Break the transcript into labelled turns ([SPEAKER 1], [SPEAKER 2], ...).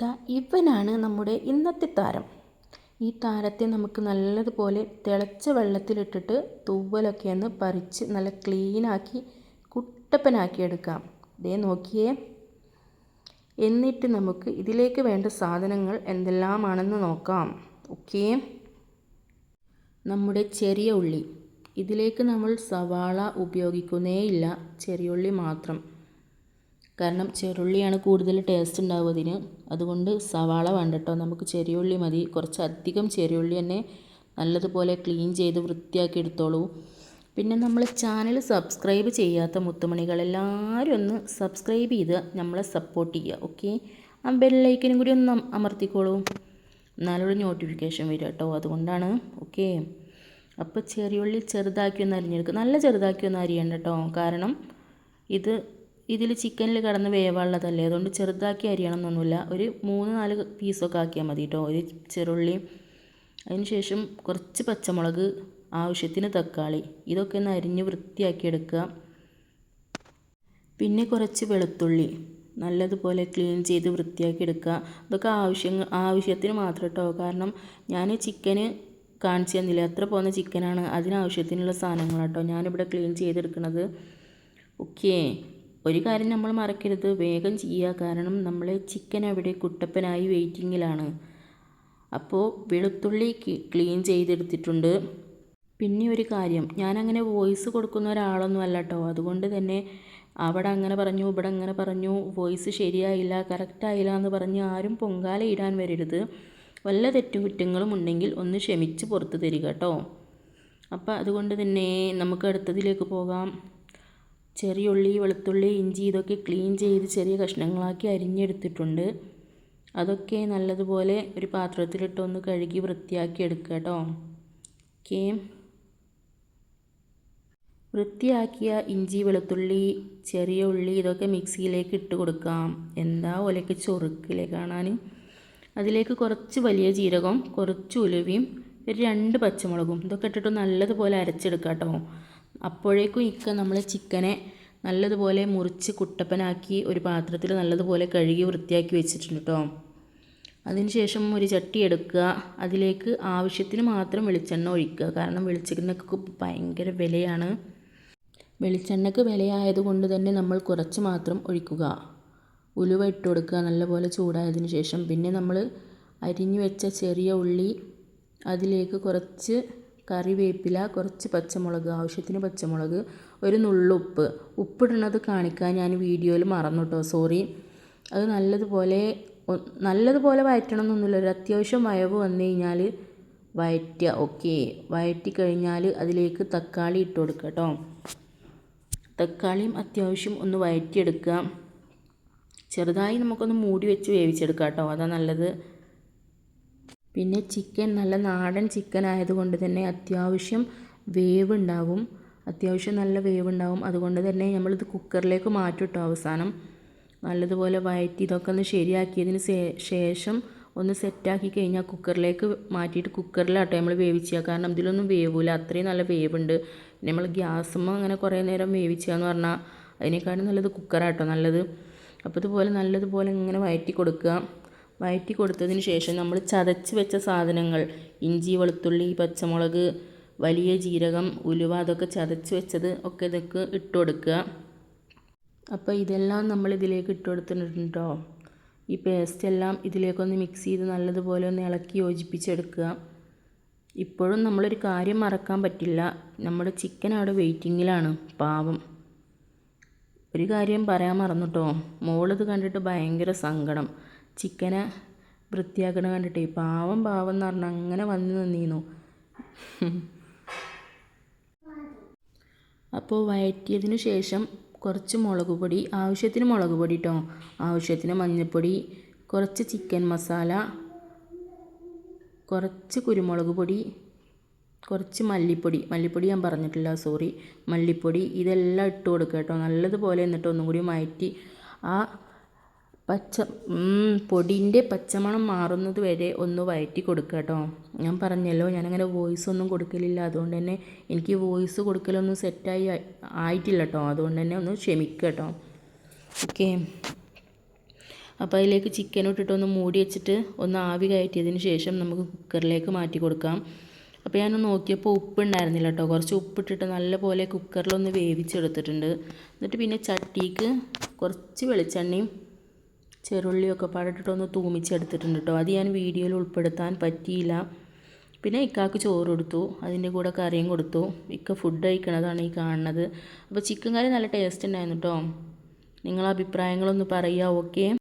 [SPEAKER 1] ദാ ഇവനാണ് നമ്മുടെ ഇന്നത്തെ താരം. ഈ താരത്തെ നമുക്ക് നല്ലതുപോലെ തിളച്ച വെള്ളത്തിലിട്ടിട്ട് തൂവലൊക്കെ ഒന്ന് പറിച്ച് നല്ല ക്ലീനാക്കി കുട്ടപ്പനാക്കി എടുക്കാം ദേ നോക്കിയേ. എന്നിട്ട് നമുക്ക് ഇതിലേക്ക് വേണ്ട സാധനങ്ങൾ എന്തെല്ലാമാണെന്ന് നോക്കാം. ഓക്കേ. നമ്മുടെ ചെറിയ ഉള്ളി. ഇതിലേക്ക് നമ്മൾ സവാള ഉപയോഗിക്കുന്നേയില്ല. ചെറിയ ഉള്ളി മാത്രം. കാരണം ചെറുള്ളിയാണ് കൂടുതൽ ടേസ്റ്റ് ഉണ്ടാവുക അതിന്. അതുകൊണ്ട് സവാള വേണ്ട കേട്ടോ നമുക്ക് ചെറിയുള്ളി മതി. കുറച്ച് അധികം ചെറിയുള്ളി തന്നെ നല്ലതുപോലെ ക്ലീൻ ചെയ്ത് വൃത്തിയാക്കി എടുത്തോളൂ. പിന്നെ നമ്മൾ ചാനൽ സബ്സ്ക്രൈബ് ചെയ്യാത്ത മുത്തുമണികൾ എല്ലാവരും ഒന്ന് സബ്സ്ക്രൈബ് ചെയ്ത് നമ്മളെ സപ്പോർട്ട് ചെയ്യുക ഓക്കെ ആ ബെല്ലൈക്കനും കൂടി ഒന്ന് അമർത്തിക്കോളൂ. എന്നാലൊരു നോട്ടിഫിക്കേഷൻ വരും കേട്ടോ. അതുകൊണ്ടാണ് ഓക്കെ അപ്പോൾ ചെറിയുള്ളി ചെറുതാക്കി ഒന്ന് അരിഞ്ഞെടുക്കുക നല്ല ചെറുതാക്കി ഒന്ന് അരിയണ്ട കേട്ടോ. കാരണം ഇത് ഇതിൽ ചിക്കനിൽ കിടന്ന് വേവാനുള്ളതല്ലേ അതുകൊണ്ട് ചെറുതാക്കി അരിയണം എന്നൊന്നുമില്ല. ഒരു മൂന്ന് നാല് പീസൊക്കെ ആക്കിയാൽ മതി കേട്ടോ ഒരു ചെറുള്ളി അതിന് ശേഷം കുറച്ച് പച്ചമുളക് ആവശ്യത്തിന് തക്കാളി. ഇതൊക്കെ ഒന്ന് അരിഞ്ഞ് വൃത്തിയാക്കി എടുക്കുക പിന്നെ കുറച്ച് വെളുത്തുള്ളി. നല്ലതുപോലെ ക്ലീൻ ചെയ്ത് വൃത്തിയാക്കി എടുക്കുക ഇതൊക്കെ ആവശ്യങ്ങൾ ആവശ്യത്തിന് മാത്രം കേട്ടോ കാരണം ഞാൻ ചിക്കന് കാണിച്ചു തന്നില്ല? എത്ര പോകുന്ന ചിക്കനാണ്. അതിനാവശ്യത്തിനുള്ള സാധനങ്ങളാട്ടോ ഞാനിവിടെ ക്ലീൻ ചെയ്തെടുക്കുന്നത് ഓക്കേ. ഒരു കാര്യം നമ്മൾ മറക്കരുത്. വേഗം ചെയ്യുക. കാരണം നമ്മൾ ചിക്കൻ അവിടെ കുട്ടപ്പനായി വെയിറ്റിങ്ങിലാണ് അപ്പോൾ വെളുത്തുള്ളി ക്ലീൻ ചെയ്തെടുത്തിട്ടുണ്ട്. പിന്നെ ഒരു കാര്യം. ഞാനങ്ങനെ വോയിസ് കൊടുക്കുന്ന ഒരാളൊന്നും അല്ല കേട്ടോ അതുകൊണ്ട് തന്നെ അവിടെ അങ്ങനെ പറഞ്ഞു ഇവിടെ അങ്ങനെ പറഞ്ഞു വോയിസ് ശരിയായില്ല കറക്റ്റായില്ല എന്ന് പറഞ്ഞ് ആരും പൊങ്കാല ഇടാൻ വരരുത്. വല്ല തെറ്റുകുറ്റങ്ങളും ഉണ്ടെങ്കിൽ ഒന്ന് ക്ഷമിച്ച് പുറത്ത് തരിക കേട്ടോ അപ്പോൾ അതുകൊണ്ട് തന്നെ നമുക്ക് അടുത്തതിലേക്ക് പോകാം. ചെറിയ ഉള്ളി വെളുത്തുള്ളി ഇഞ്ചി ഇതൊക്കെ ക്ലീൻ ചെയ്ത് ചെറിയ കഷ്ണങ്ങളാക്കി അരിഞ്ഞെടുത്തിട്ടുണ്ട്. അതൊക്കെ നല്ലതുപോലെ ഒരു പാത്രത്തിലിട്ട് ഒന്ന് കഴുകി വൃത്തിയാക്കി എടുക്കുക കേട്ടോ. ഓക്കേ. വൃത്തിയാക്കിയ ഇഞ്ചി വെളുത്തുള്ളി ചെറിയ ഉള്ളി ഇതൊക്കെ മിക്സിയിലേക്ക് ഇട്ട് കൊടുക്കാം. എന്താ ഒലയ്ക്ക് ചൊറുക്കില്ലേ കാണാൻ? അതിലേക്ക് കുറച്ച് വലിയ ജീരകം കുറച്ച് ഉലുവയും ഒരു രണ്ട് പച്ചമുളകും ഇതൊക്കെ ഇട്ടിട്ട് നല്ലതുപോലെ അരച്ചെടുക്കാം കേട്ടോ. അപ്പോഴേക്കും ഇക്ക നമ്മൾ ചിക്കനെ നല്ലതുപോലെ മുറിച്ച് കുട്ടപ്പനാക്കി ഒരു പാത്രത്തിൽ നല്ലതുപോലെ കഴുകി വൃത്തിയാക്കി വെച്ചിട്ടുണ്ട് കേട്ടോ അതിനുശേഷം ഒരു ചട്ടി എടുക്കുക. അതിലേക്ക് ആവശ്യത്തിന് മാത്രം വെളിച്ചെണ്ണ ഒഴിക്കുക. കാരണം വെളിച്ചെണ്ണയ്ക്ക് ഭയങ്കര വിലയാണ്. വെളിച്ചെണ്ണയ്ക്ക് വിലയായതുകൊണ്ട് തന്നെ നമ്മൾ കുറച്ച് മാത്രം ഒഴിക്കുക. ഉലുവ ഇട്ട് കൊടുക്കുക. നല്ലപോലെ ചൂടായതിന് ശേഷം പിന്നെ നമ്മൾ അരിഞ്ഞു വെച്ച ചെറിയ ഉള്ളി അതിലേക്ക് കുറച്ച് കറിവേപ്പില കുറച്ച് പച്ചമുളക് ആവശ്യത്തിന് പച്ചമുളക് ഒരു നുള്ളുപ്പ് ഉപ്പിടുന്നത് കാണിക്കാൻ ഞാൻ വീഡിയോയിൽ മറന്നു കേട്ടോ സോറി. അത് നല്ലതുപോലെ നല്ലതുപോലെ വയറ്റണം എന്നൊന്നുമില്ല ഒരു അത്യാവശ്യം വയവ് വന്നു കഴിഞ്ഞാൽ വയറ്റുക ഓക്കെ. വയറ്റി കഴിഞ്ഞാൽ അതിലേക്ക് തക്കാളി ഇട്ട് കൊടുക്കുക കേട്ടോ തക്കാളിയും അത്യാവശ്യം ഒന്ന് വയറ്റിയെടുക്കുക. ചെറുതായി നമുക്കൊന്ന് മൂടി വെച്ച് വേവിച്ചെടുക്കാം കേട്ടോ അതാണ് നല്ലത്. പിന്നെ ചിക്കൻ നല്ല നാടൻ ചിക്കൻ ആയതുകൊണ്ട് തന്നെ അത്യാവശ്യം വേവ് ഉണ്ടാവും അത്യാവശ്യം നല്ല വേവ് ഉണ്ടാവും അതുകൊണ്ട് തന്നെ നമ്മളിത് കുക്കറിലേക്ക് മാറ്റും അവസാനം. നല്ലതുപോലെ വഴറ്റി ഇതൊക്കെ ഒന്ന് ശരിയാക്കിയതിന് ശേഷം ഒന്ന് സെറ്റാക്കി കഴിഞ്ഞാൽ കുക്കറിലേക്ക് മാറ്റിയിട്ട് കുക്കറിലാട്ടോ നമ്മൾ വേവിക്കുക കാരണം ഇതിലൊന്നും വേവില്ല അത്രയും നല്ല വേവുണ്ട്. നമ്മൾ ഗ്യാസുമ്പോൾ അങ്ങനെ കുറേ നേരം വേവിക്കുക എന്ന് പറഞ്ഞാൽ അതിനേക്കാളും നല്ലത് കുക്കറാട്ടോ നല്ലത്. അപ്പോൾ ഇതുപോലെ നല്ലതുപോലെ ഇങ്ങനെ വഴറ്റി കൊടുക്കുക. വഴറ്റി കൊടുത്തതിന് ശേഷം നമ്മൾ ചതച്ച് വെച്ച സാധനങ്ങൾ ഇഞ്ചി വെളുത്തുള്ളി പച്ചമുളക് വലിയ ജീരകം ഉലുവ അതൊക്കെ ചതച്ച് വെച്ചത് ഒക്കെ ഇതൊക്കെ ഇട്ട് കൊടുക്കുക. അപ്പോൾ ഇതെല്ലാം നമ്മൾ ഇതിലേക്ക് ഇട്ട് കൊടുത്തിട്ടുണ്ടോ ഈ പേസ്റ്റ് എല്ലാം ഇതിലേക്കൊന്ന് മിക്സ് ചെയ്ത് നല്ലതുപോലെ ഒന്ന് ഇളക്കി യോജിപ്പിച്ചെടുക്കുക. ഇപ്പോഴും നമ്മളൊരു കാര്യം മറക്കാൻ പറ്റില്ല. നമ്മുടെ ചിക്കൻ അവിടെ വെയിറ്റിങ്ങിലാണ് പാവം. ഒരു കാര്യം പറയാൻ മറന്നു മോളിത് കണ്ടിട്ട് ഭയങ്കര സങ്കടം. ചിക്കനെ വൃത്തിയാക്കണ കണ്ടിട്ടേ. പാവം പാവം എന്ന് പറഞ്ഞാൽ അങ്ങനെ വന്ന് നിന്നീന്നു. അപ്പോൾ വഴറ്റിയതിന് ശേഷം കുറച്ച് മുളക് പൊടി ആവശ്യത്തിന് മുളക് പൊടി കേട്ടോ ആവശ്യത്തിന് മഞ്ഞൾപ്പൊടി കുറച്ച് ചിക്കൻ മസാല കുറച്ച് കുരുമുളക് പൊടി കുറച്ച് മല്ലിപ്പൊടി. മല്ലിപ്പൊടി ഞാൻ പറഞ്ഞിട്ടില്ല സോറി. മല്ലിപ്പൊടി ഇതെല്ലാം ഇട്ട് കൊടുക്കുക കേട്ടോ. നല്ലതുപോലെ എന്നിട്ട് ഒന്നും കൂടി മാറ്റി ആ പച്ച പൊടിന്റെ പച്ചമണം മാറുന്നത് വരെ ഒന്ന് വയറ്റി കൊടുക്കുക കേട്ടോ ഞാൻ പറഞ്ഞല്ലോ ഞാനങ്ങനെ വോയിസ് ഒന്നും കൊടുക്കലില്ല. അതുകൊണ്ട് തന്നെ എനിക്ക് വോയിസ് കൊടുക്കലൊന്നും സെറ്റായി ആയിട്ടില്ല കേട്ടോ അതുകൊണ്ട് തന്നെ ഒന്ന് ക്ഷമിക്കുക കേട്ടോ ഓക്കെ അപ്പോൾ അതിലേക്ക് ചിക്കൻ ഇട്ടിട്ട് ഒന്ന് മൂടി വെച്ചിട്ട് ഒന്ന് ആവി കയറ്റിയതിന് ശേഷം നമുക്ക് കുക്കറിലേക്ക് മാറ്റി കൊടുക്കാം. അപ്പോൾ ഞാൻ നോക്കിയപ്പോൾ ഉപ്പ് ഉണ്ടായിരുന്നില്ല കേട്ടോ കുറച്ച് ഉപ്പിട്ടിട്ട് നല്ലപോലെ കുക്കറിലൊന്ന് വേവിച്ചെടുത്തിട്ടുണ്ട്. എന്നിട്ട് പിന്നെ ചട്ടിക്ക് കുറച്ച് വെളിച്ചെണ്ണയും ചെറുള്ളിയൊക്കെ പാടിട്ടിട്ടൊന്ന് തൂമിച്ചെടുത്തിട്ടുണ്ട് കേട്ടോ അത് ഞാൻ വീഡിയോയിൽ ഉൾപ്പെടുത്താൻ പറ്റിയില്ല. പിന്നെ ഇക്കാക്ക് ചോറ് കൊടുത്തു അതിന്റെ കൂടെ കറിയും കൊടുത്തു. ഇക്ക ഫുഡ് കഴിക്കണതാണ് ഈ കാണുന്നത്. അപ്പോൾ ചിക്കൻ കറി നല്ല ടേസ്റ്റ് ഉണ്ടായിരുന്നു കേട്ടോ നിങ്ങളെ അഭിപ്രായങ്ങളൊന്ന് പറയുക ഓക്കെ